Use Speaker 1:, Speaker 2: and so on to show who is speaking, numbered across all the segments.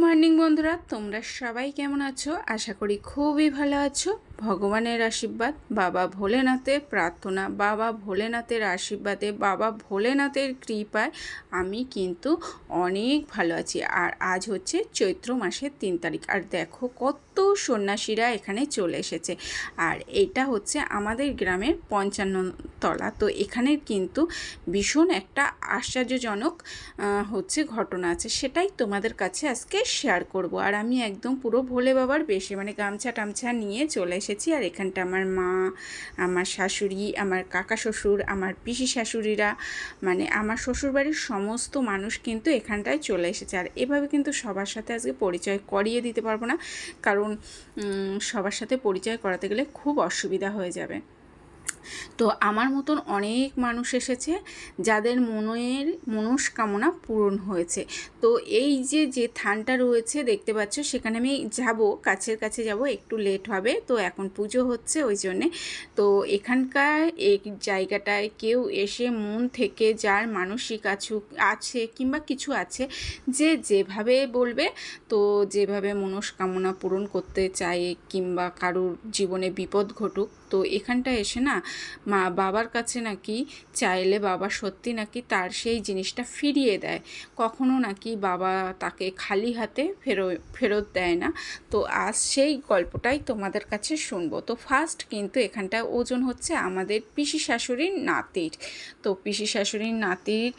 Speaker 1: Morning বন্ধুরা তোমরা সবাই কেমন আছো? আশা করি খুবই ভালো আছো। ভগবানের আশীর্বাদ, বাবা ভোলেনাথের প্রার্থনা, বাবা ভোলেনাথের আশীর্বাদে, বাবা ভোলেনাথের কৃপায় আমি কিন্তু অনেক ভালো আছি। আর আজ হচ্ছে চৈত্র মাসের তিন তারিখ। আর দেখো কত সন্ন্যাসীরা এখানে চলে এসেছে। আর এটা হচ্ছে আমাদের গ্রামের পঞ্চান্ন তলা। তো এখানের কিন্তু ভীষণ একটা আশ্চর্যজনক হচ্ছে ঘটনা আছে। সেটাই তোমাদের কাছে আজকে শেয়ার করব। আর আমি একদম পুরো ভোলে বাবার বেশি মানে গামছা টামছা নিয়ে চলে এসেছি। আর এখানটা আমার মা, আমার শাশুড়ি, আমার কাকা শ্বশুর, আমার পিসি শাশুড়িরা মানে আমার শ্বশুরবাড়ির সমস্ত মানুষ কিন্তু এখানটায় চলে এসেছে। আর এভাবে কিন্তু সবার সাথে আজকে পরিচয় করিয়ে দিতে পারব না, কারণ সবার সাথে পরিচয় করাতে গেলে খুব অসুবিধা হয়ে যাবে। তো আমার মতন অনেক মানুষ এসেছে যাদের মনের মনস্কামনা পূরণ হয়েছে। তো এই যে যে থানটা রয়েছে দেখতে পাচ্ছ, সেখানে আমি যাব, কাছের কাছে যাব, একটু লেট হবে, তো এখন পুজো হচ্ছে ওই জন্যে। তো এখানকার এই জায়গাটায় কেউ এসে মন থেকে যার মানসিক আছু, আছে কিংবা কিছু আছে, যে যেভাবে বলবে, তো যেভাবে মনস্কামনা পূরণ করতে চায় কিংবা কারোর জীবনে বিপদ ঘটুক, তো এখানটা এসে না মা বাবার কাছে নাকি চাইলে বাবা সত্যি নাকি তার সেই জিনিসটা ফিরিয়ে দেয়। কখনো নাকি বাবা তাকে খালি হাতে ফেরো, ফেরত দেয় না। তো আজ সেই গল্পটাই তোমাদের কাছে শুনব। তো ফার্স্ট কিন্তু এখানটায় ওজন হচ্ছে আমাদের পিসি শাশুড়ির নাতির। তো পিসি শাশুড়ির নাতির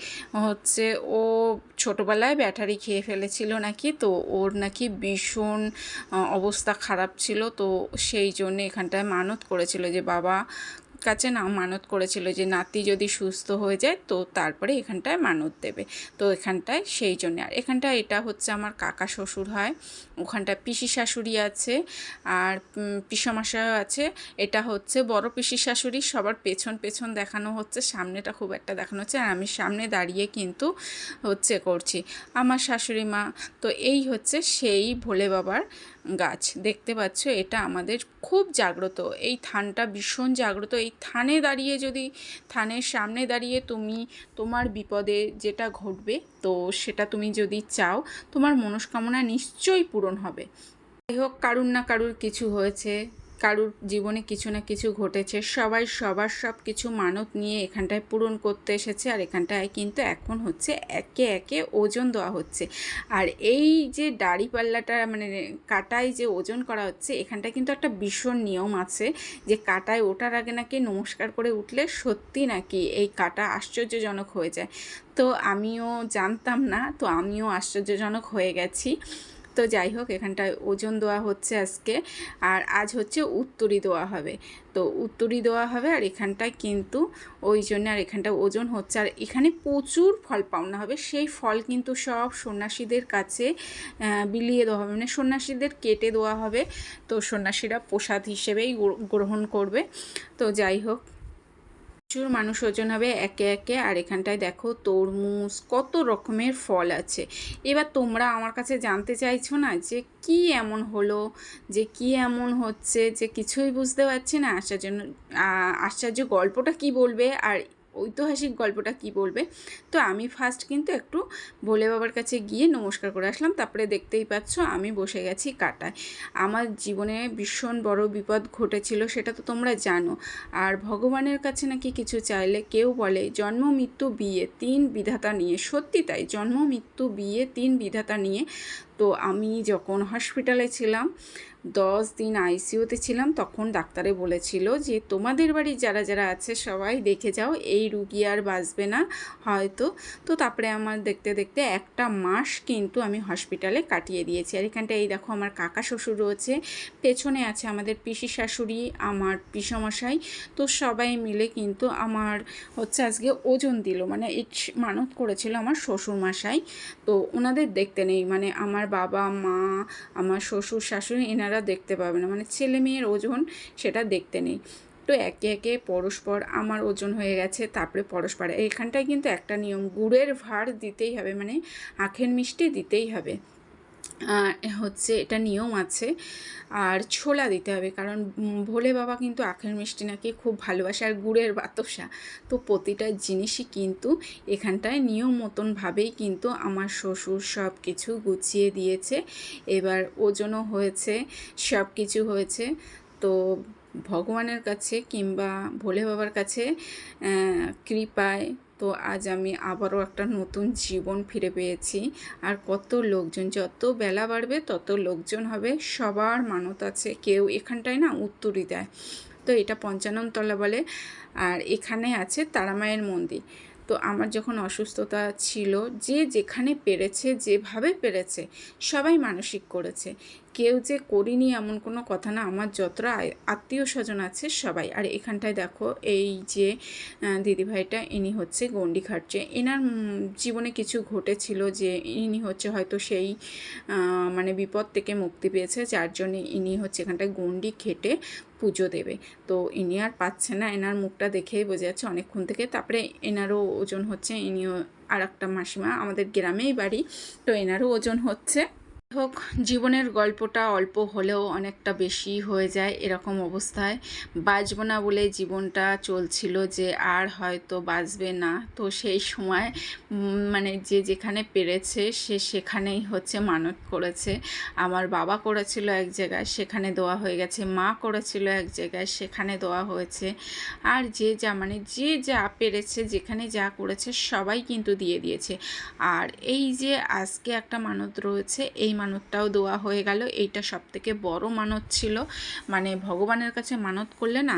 Speaker 1: হচ্ছে ও ছোটোবেলায় ব্যাটারি খেয়ে ফেলেছিল নাকি, তো ওর নাকি ভীষণ অবস্থা খারাপ ছিল। তো সেই জন্য এখানটায় মানত করেছিল যে, বাবা কাছে না মানত করেছিল যে নাতি যদি সুস্থ হয়ে যায় তো তারপরে এখানটায় মানত দেবে। তো এখানটায় সেই জন্য। আর এখানটায় এটা হচ্ছে আমার কাকা শ্বশুর হয় ওখানটায় পিসি শাশুড়ি আছে আর উম, পিসেমশাইও আছে। এটা হচ্ছে বড় পিসি শাশুড়ি সবার পেছন পেছন দেখানো হচ্ছে সামনেটা খুব একটা দেখানো হচ্ছে আর আমি সামনে দাঁড়িয়ে কিন্তু হচ্ছে করছি। আমার শাশুড়ি মা তো এই হচ্ছে সেই ভোলে বাবার গাছ। দেখতে পাচ্ছ, এটা আমাদের খুব জাগ্রত। এই থানটা ভীষণ জাগ্রত। এই থানে দাঁড়িয়ে যদি, থানের সামনে দাঁড়িয়ে তুমি তোমার বিপদে যেটা ঘটবে, তো সেটা তুমি যদি চাও, তোমার মনস্কামনা নিশ্চয়ই পূরণ হবে। যাই হোক, কারুর না কারুর কিছু হয়েছে। কারুর জীবনে কিছু না কিছু ঘটেছে, সবাই সবার সব কিছু মানত নিয়ে এখানটায় পূরণ করতে এসেছে আর এখানটায় কিন্তু এখন হচ্ছে একে একে ওজন দেওয়া হচ্ছে। আর এই যে দাড়িপাল্লাটা মানে কাটায় যে ওজন করা হচ্ছে, এখানটায় কিন্তু একটা ভীষণ নিয়ম আছে যে কাটায় ওঠার আগে নাকি নমস্কার করে উঠলে সত্যি নাকি এই কাটা আশ্চর্যজনক হয়ে যায়। তো আমিও জানতাম না, তো আমিও আশ্চর্যজনক হয়ে গেছি। তো যাই হোক, এখানটায় ওজন দেওয়া হচ্ছে আজকে। আর আজ হচ্ছে উত্তরি দেওয়া হবে। তো উত্তরি দেওয়া হবে আর এখানটায় কিন্তু ওই জন্য আর এখানটা ওজন হচ্ছে। আর এখানে প্রচুর ফল পাওনা হবে। সেই ফল কিন্তু সব সন্ন্যাসীদের কাছে বিলিয়ে দেওয়া হবে। মানে সন্ন্যাসীদের কেটে দেওয়া হবে। তো সন্ন্যাসীরা প্রসাদ হিসেবেই গ্রহণ করবে। তো যাই হোক প্রচুর মানুষ ওজন হবে একে একে। আর এখানটায় দেখো তরমুজ, কত রকমের ফল আছে। এবার তোমরা আমার কাছে জানতে চাইছো না যে কি এমন হলো, যে কি এমন হচ্ছে, যে কিছুই বুঝতে পারছি না। আশ্চর্য আশ্চর্য গল্পটা কি বলবে? আর ঐতিহাসিক গল্পটা কি বলবে? তো আমি ফার্স্ট কিন্তু একটু ভোলে বাবার কাছে গিয়ে নমস্কার করে আসলাম। তারপরে দেখতেই পাচ্ছ আমি বসে গেছি কাটায়। আমার জীবনে ভীষণ বড় বিপদ ঘটেছিল, সেটা তো তোমরা জানো। আর ভগবানের কাছে নাকি কিছু চাইলে কেউ বলে, জন্ম, মৃত্যু, বিয়ে, তিন বিধাতা নিয়ে। সত্যি তাই, জন্ম, মৃত্যু, বিয়ে, তিন বিধাতা নিয়ে। তো আমি যখন হসপিটালে ছিলাম দশ দিন আইসিইউতে ছিলাম, তখন ডাক্তারে বলেছিল যে, তোমাদের বাড়ির যারা যারা আছে সবাই দেখে যাও, এই রুগী আর বাঁচবে না হয়তো। তো তারপরে আমার দেখতে দেখতে একটা মাস কিন্তু আমি হসপিটালে কাটিয়ে দিয়েছি। আর এখানটা এই দেখো আমার কাকা শ্বশুর রয়েছে, পেছনে আছে আমাদের পিসি শাশুড়ি, আমার পিসমশাই। তো সবাই মিলে কিন্তু আমার হচ্ছে আজকে ওজন দিল মানে এই মানত করেছিল আমার শ্বশুর মশাই তো ওনাদের দেখতে নেই মানে আমার বাবা, মা, আমার শ্বশুর শাশুড়ি, এনারা দেখতে পাবেন না। মানে ছেলে মেয়ের ওজন সেটা দেখতে নেই। তো একে একে পরস্পর আমার ওজন হয়ে গেছে, তারপরে পরস্পর। এখানটায় কিন্তু একটা নিয়ম, গুড়ের ভার দিতেই হবে মানে আখের মিষ্টি দিতেই হবে। হচ্ছে, এটা নিয়ম আছে। আর ছোলা দিতে হবে, কারণ ভোলে বাবা কিন্তু আখের মিষ্টি নাকি খুব ভালোবাসে, আর গুড়ের বাতসা। তো প্রতিটা জিনিসই কিন্তু এখানটায় নিয়ম মতনভাবেই কিন্তু আমার শ্বশুর সব কিছু গুছিয়ে দিয়েছে। এবার ওজনও হয়েছে সব কিছু হয়েছে। তো ভগবানের কাছে কিংবা ভোলে বাবার কাছে কৃপায় তো আজ আমি আবারও একটা নতুন জীবন ফিরে পেয়েছি। আর কত লোকজন, যত বেলা বাড়বে, তত লোকজন হবে, সবার মানত আছে। কেউ এখানটায় না উত্তরই দেয়। তো এটা পঞ্চাননতলা বলে। আর এখানে আছে তারামায়ের মন্দির। তো আমার যখন অসুস্থতা ছিল, যে যেখানে পেরেছে, যেভাবে পেরেছে, সবাই মানসিক করেছে। কেউ যে করিনি এমন কোনো কথা না, আমার যতটা আত্মীয় স্বজন আছে সবাই। আর এখানটায় দেখো, এই যে দিদিভাইটা, ইনি হচ্ছে গন্ডি খাটছে এনার জীবনে কিছু ঘটেছিল যে, ইনি হচ্ছে হয়তো সেই মানে বিপদ থেকে মুক্তি পেয়েছে, যার জন্য ইনি হচ্ছে এখানটায় গন্ডি খেটে পুজো দেবে। তো ইনি আর পাচ্ছে না, এনার মুখটা দেখেই বোঝা যাচ্ছে অনেকক্ষণ থেকে। তারপরে এনারও ওজন হচ্ছে, ইনিও আর একটা মাসিমা, আমাদের গ্রামেই বাড়ি, তো এনারও ওজন হচ্ছে হোক, জীবনের গল্পটা অল্প হলেও অনেকটা বেশি হয়ে যায় এরকম অবস্থায়। বাঁচবো না বলে জীবনটা চলছিল যে আর হয়তো বাঁচবে না। তো সেই সময় মানে যে যেখানে পেরেছে, সে সেখানেই হচ্ছে মানত করেছে। আমার বাবা করেছিল এক জায়গায়, সেখানে দেওয়া হয়ে গেছে। মা করেছিল এক জায়গায়, সেখানে দেওয়া হয়েছে। আর যে যা মানে যে যা পেরেছে, যেখানে যা করেছে, সবাই কিন্তু দিয়ে দিয়েছে। আর এই যে আজকে একটা মানত রয়েছে, এই মানতটাও দেওয়া হয়ে গেল। এইটা সব থেকে বড় মানত ছিল। মানে ভগবানের কাছে মানত করলে না,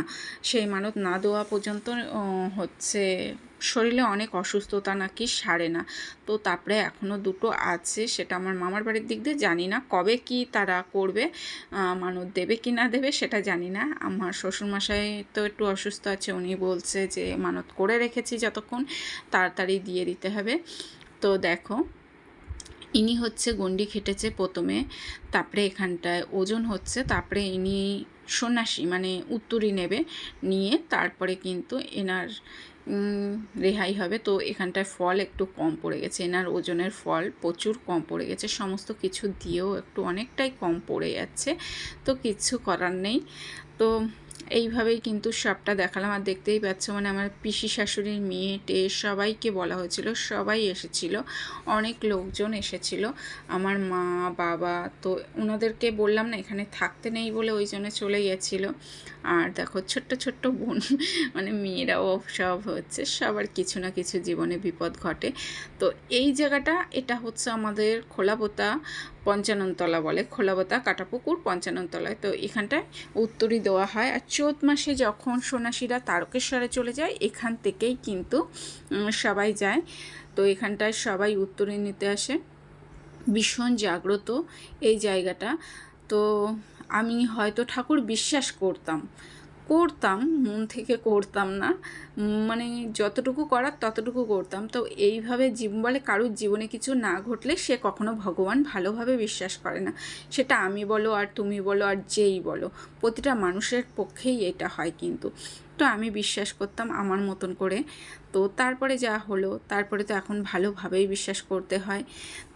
Speaker 1: সেই মানত না দেওয়া পর্যন্ত হচ্ছে শরীরে অনেক অসুস্থতা নাকি সারে না। তো তারপরে এখনও দুটো আছে, সেটা আমার মামার বাড়ির দিক দিয়ে জানি না কবে কি তারা করবে মানত দেবে কি না দেবে সেটা জানি না। আমার শ্বশুরমশাই তো একটু অসুস্থ আছে, উনি বলছে যে মানত করে রেখেছি যতক্ষণ, তাড়াতাড়ি দিয়ে দিতে হবে। তো দেখো ইনি হচ্ছে গন্ডি খেটেছে প্রথমে, তারপরে এখানটায় ওজন হচ্ছে, তারপরে ইনি সন্ন্যাসী মানে উত্তরই নেবে নিয়ে তারপরে কিন্তু এনার রেহাই হবে। তো এখানটায় ফল একটু কম পড়ে গেছে, এনার ওজনের ফল প্রচুর কম পড়ে গেছে। সমস্ত কিছু দিয়েও একটু অনেকটাই কম পড়ে যাচ্ছে, তো কিচ্ছু করার নেই। তো এইভাবেই কিন্তু সবটা দেখালাম। আর দেখতেই পাচ্ছ মানে আমার পিসি শাশুড়ির মেয়ে টেয়ে সবাইকে বলা হয়েছিল, সবাই এসেছিল, অনেক লোকজন এসেছিল। আমার মা, বাবা, তো ওনাদেরকে বললাম না, এখানে থাকতে নেই বলে ওই জন্য চলে গেছিল। আর দেখো, ছোট্ট ছোট্ট বোন মানে মেয়েরাও সব হচ্ছে, সবার কিছু না কিছু জীবনে বিপদ ঘটে। তো এই জায়গাটা, এটা হচ্ছে আমাদের খোলাপোতা পঞ্চাননতলা বলে খোলাপোতা কাটাপুকুর, পঞ্চাননতলায়। তো এখানটায় উত্তরই দেওয়া হয়। আর চৈত মাসে যখন সন্ন্যাসীরা তারকেশ্বরে চলে যায়, এখান থেকেই কিন্তু সবাই যায়। তো এখানটায় সবাই উত্তরে নিতে আসে। ভীষণ জাগ্রত এই জায়গাটা। তো আমি হয়তো ঠাকুর বিশ্বাস করতাম। করতাম, মন থেকে করতাম না। মানে যতটুকু করার ততটুকু করতাম। তো এইভাবে জীবন বলে কারুর জীবনে কিছু না ঘটলে সে কখনো ভগবান ভালোভাবে বিশ্বাস করে না। সেটা আমি বলো আর তুমি বলো আর যেই বলো। প্রতিটা মানুষের পক্ষেই এটা হয় কিন্তু। তো আমি বিশ্বাস করতাম আমার মতন করে। তো তারপরে যা হলো, তারপরে তো এখন ভালোভাবেই বিশ্বাস করতে হয়।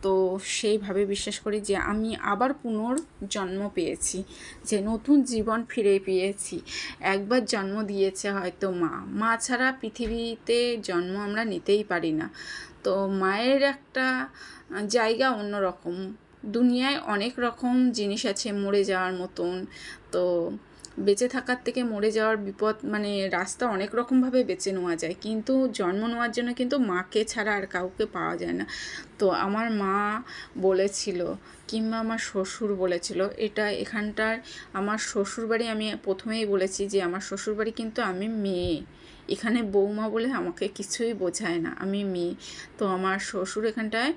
Speaker 1: তো সেইভাবে বিশ্বাস করি যে আমি আবার পুনর্জন্ম পেয়েছি, যে নতুন জীবন ফিরে পেয়েছি। একবার জন্ম দিয়েছে হয়তো মা। মা ছাড়া পৃথিবীতে জন্ম আমরা নিতেই পারি না। তো মায়ের একটা জায়গা অন্যরকম। দুনিয়ায় অনেক রকম জিনিস আছে, মরে যাওয়ার মতন। তো বেঁচে থাকার থেকে মরে যাওয়ার বিপদ মানে রাস্তা অনেক রকমভাবে বেছে নেওয়া যায়। কিন্তু জন্ম নেওয়ার জন্য কিন্তু মাকে ছাড়া আর কাউকে পাওয়া যায় না। তো আমার মা বলেছিল কিংবা আমার শ্বশুর বলেছিল, এটা এখানটার আমার শ্বশুরবাড়ি আমি প্রথমেই বলেছি যে আমার শ্বশুরবাড়ি কিন্তু আমি মেয়ে। এখানে বৌমা বলে আমাকে কিছুই বোঝায় না। আমি মেয়ে। তো আমার শ্বশুর এখানটায়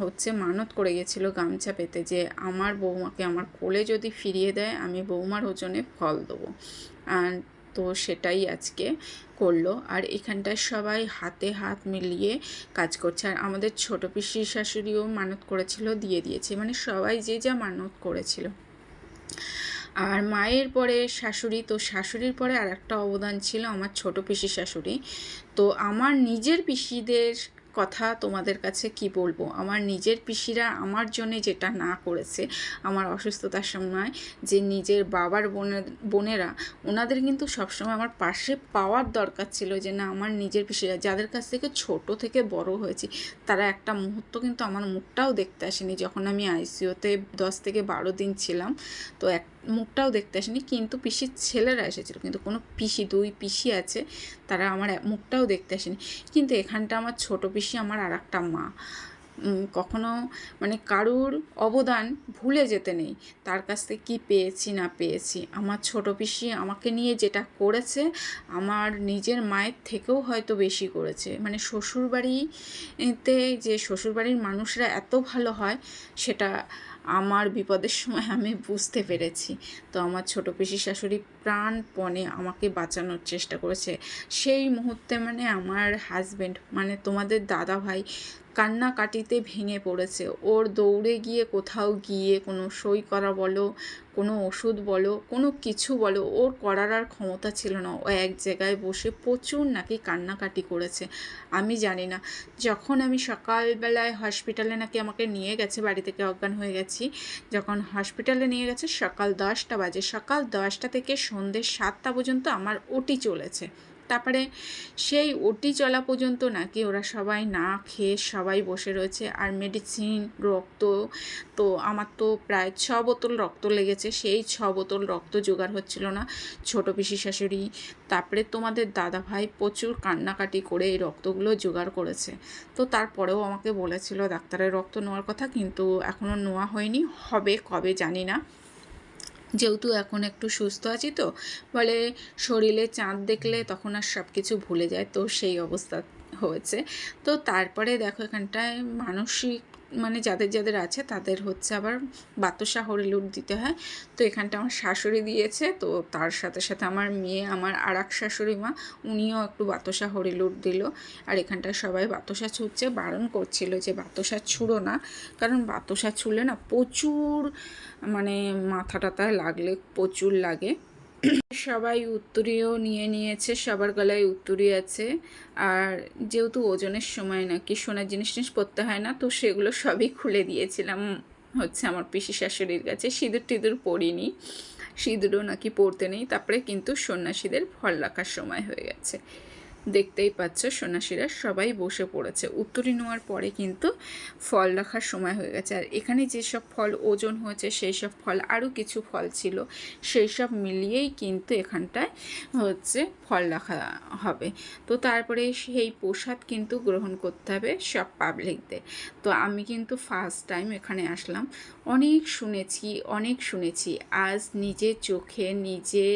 Speaker 1: হচ্ছে মানত করে গেছিল গামছা পেতে যে আমার বৌমাকে আমার কোলে যদি ফিরিয়ে দেয়, আমি বৌমার ওজনে ফল দেবো। আর তো সেটাই আজকে করল। আর এখানটায় সবাই হাতে হাত মিলিয়ে কাজ করছে। আর আমাদের ছোটো পিসি শাশুড়িও মানত করেছিল, দিয়ে দিয়েছে। মানে সবাই যে যা মানত করেছিল। আর মায়ের পরে শাশুড়ি, তো শাশুড়ির পরে আর একটা অবদান ছিল আমার ছোট পিসি শাশুড়ি। তো আমার নিজের পিসিদের কথা তোমাদের কাছে কি বলব? আমার নিজের পিসিরা আমার জন্য যেটা না করেছে আমার অসুস্থতার সময়, যে নিজের বাবার বোনের বোনেরা, ওনাদের কিন্তু সবসময় আমার পাশে পাওয়ার দরকার ছিল যে না, আমার নিজের পিসিরা, যাদের কাছ থেকে ছোট থেকে বড় হয়েছি, তারা একটা মুহূর্ত কিন্তু আমার মুখটাও দেখতে আসেনি। যখন আমি আইসিইউতে দশ থেকে বারো দিন ছিলাম, তো এক মুখটাও দেখতে আসেনি, কিন্তু পিসির ছেলেরা এসেছিল, কিন্তু কোনো পিসি, দুই পিসি আছে, তারা আমার মুখটাও দেখতে আসেনি। কিন্তু এখানটা আমার ছোট পিসি, আমার আর একটা মা কখনো মানে কারুর অবদান ভুলে যেতে নেই, তার কাছ থেকে কী পেয়েছি, না পেয়েছি। আমার ছোট পিসি আমাকে নিয়ে যেটা করেছে, আমার নিজের মায়ের থেকেও হয়তো বেশি করেছে। মানে শ্বশুরবাড়িতে যে শ্বশুরবাড়ির মানুষরা এত ভালো হয়, সেটা আমার বিপদের সময় আমি বুঝতে পেরেছি। তো আমার ছোট পিসি শাশুড়ি প্রাণপণে আমাকে বাঁচানোর চেষ্টা করেছে। সেই মুহূর্তে মানে আমার হাজব্যান্ড মানে তোমাদের দাদা ভাই কান্নাকাটিতে ভেঙে পড়েছে। ওর দৌড়ে গিয়ে কোথাও গিয়ে কোনো সই করা বলো কোনো ওষুধ বলো, কোনো কিছু বলো, ওর করার আর ক্ষমতা ছিল না। ও এক জায়গায় বসে প্রচুর নাকি কান্নাকাটি করেছে, আমি জানি না। যখন আমি সকালবেলায় হসপিটালে নাকি আমাকে নিয়ে গেছে, বাড়ি থেকে অজ্ঞান হয়ে গেছি, যখন হসপিটালে নিয়ে গেছে, সকাল দশটা বাজে। সকাল দশটা থেকে সন্ধ্যে সাতটা পর্যন্ত আমার ওটি চলেছে। তারপরে সেই ওটি চলা পর্যন্ত নাকি ওরা সবাই না খেয়ে সবাই বসে রয়েছে। আর মেডিসিন রক্ত, তো আমার তো প্রায় ছ বোতল রক্ত লেগেছে। সেই ছ বোতল রক্ত জোগাড় হচ্ছিল না। ছোট পিসি শাশুড়ি, তারপরে তোমাদের দাদা ভাই প্রচুর কান্নাকাটি করে এই রক্তগুলো জোগাড় করেছে। তো তারপরেও আমাকে বলেছিল, ডাক্তারের রক্ত নেওয়ার কথা, কিন্তু এখনও নেওয়া হয়নি। হবে কবে জানি না। যেহেতু এখন একটু সুস্থ আছি তো বলে শরীরে চাঁদ দেখলে তখন আর সব কিছু ভুলে যায়, তো সেই অবস্থা হয়েছে। তো তারপরে দেখো এখানটায় মানসিক মানে যাদের যাদের আছে তাদের হচ্ছে আবার বাতাসা হরিলুট দিতে হয়। তো এখানটা আমার শাশুড়ি দিয়েছে, তো তার সাথে সাথে আমার মেয়ে, আমার আর এক শাশুড়ি মা, উনিও একটু বাতাসা হরিলুট দিল। আর এখানটায় সবাই বাতাসা ছুটছে, বারণ করছিল যে বাতাসা ছুঁড়ো না, কারণ বাতাসা ছুঁড়লে না প্রচুর মানে মাথা টাথায় লাগলে, প্রচুর লাগে। সবাই উত্তরীয় নিয়ে নিয়েছে, সবার গলায় উত্তরী আছে। আর যেহেতু ওজনের সময় নাকি সোনার জিনিস টিনিস পরতে হয় না, তো সেগুলো সবই খুলে দিয়েছিলাম। হচ্ছে আমার পিসি শাশুড়ির কাছে। সিঁদুর টিঁদুর পরিনি। সিঁদুরও নাকি পড়তে নেই। তারপরে কিন্তু সন্ন্যাসীদের ফল রাখার সময় হয়ে গেছে। দেখতেই পাচ্ছ সন্ন্যাসীরা সবাই বসে পড়েছে। উত্তরী নেওয়ার পরে কিন্তু ফল রাখার সময় হয়ে গেছে। আর এখানে যেসব ফল ওজন হয়েছে সেই সব ফল আরও কিছু ফল ছিল সেই সব মিলিয়েই কিন্তু এখানটায় হচ্ছে ফল রাখা হবে। তো তারপরে সেই প্রসাদ কিন্তু গ্রহণ করতে হবে সব পাবলিকদের তো আমি কিন্তু ফার্স্ট টাইম এখানে আসলাম। অনেক শুনেছি অনেক শুনেছি। আজ নিজের চোখে নিজে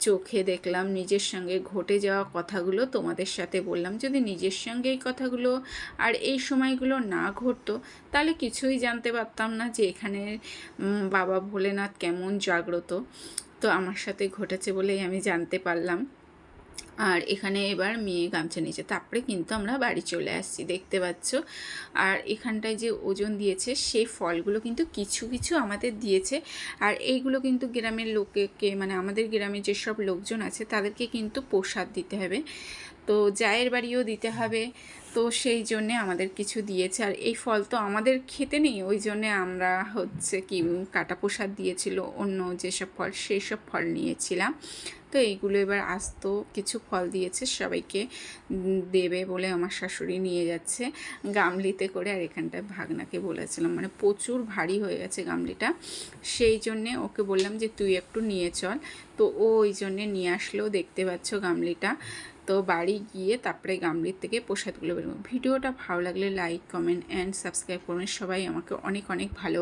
Speaker 1: চোখে দেখলাম নিজের সঙ্গে ঘটে যাওয়া কথাগুলো তোমাদের সাথে বললাম। যদি নিজের সঙ্গে এই কথাগুলো আর এই সময়গুলো না ঘটতো, তাহলে কিছুই জানতে পারতাম না যে এখানে বাবা ভোলেনাথ কেমন জাগ্রত। তো আমার সাথে ঘটেছে বলেই আমি জানতে পারলাম। আর এখানে এবার মেয়ে গামছা নিয়েছে। তারপরে কিন্তু আমরা বাড়ি চলে আসছি, দেখতে পাচ্ছ। আর এখানটায় যে ওজন দিয়েছে সেই ফলগুলো কিন্তু কিছু কিছু আমাদের দিয়েছে। আর এইগুলো কিন্তু গ্রামের লোকেকে মানে আমাদের গ্রামে যেসব লোকজন আছে, তাদেরকে কিন্তু প্রসাদ দিতে হবে। তো জায়ের বাড়িও দিতে হবে। তো সেই জন্যে আমাদের কিছু দিয়েছে। আর এই ফল তো আমাদের খেতে নেই, ওই জন্যে আমরা হচ্ছে কি, কাটা প্রসাদ দিয়েছিল, অন্য যেসব ফল সেই সব ফল নিয়েছিলাম। তো এইগুলো এবার আসতো কিছু ফল দিয়েছে, সবাইকে দেবে বলে আমার শাশুড়ি নিয়ে যাচ্ছে গামলিতে করে। আর এখানটায় ভাগনাকে বলেছিলাম মানে প্রচুর ভারী হয়ে গেছে গামলিটা। সেই জন্যে ওকে বললাম যে, তুই একটু নিয়ে চল। তো ও ওই জন্যে নিয়ে আসলেও দেখতে পাচ্ছ গামলিটা। তো বাড়ি গিয়ে তারপরে গামলির থেকে প্রসাদগুলো বেরোবো ভিডিওটা ভালো লাগলে লাইক, কমেন্ট, অ্যান্ড সাবস্ক্রাইব করবেন। সবাই আমাকে অনেক অনেক ভালো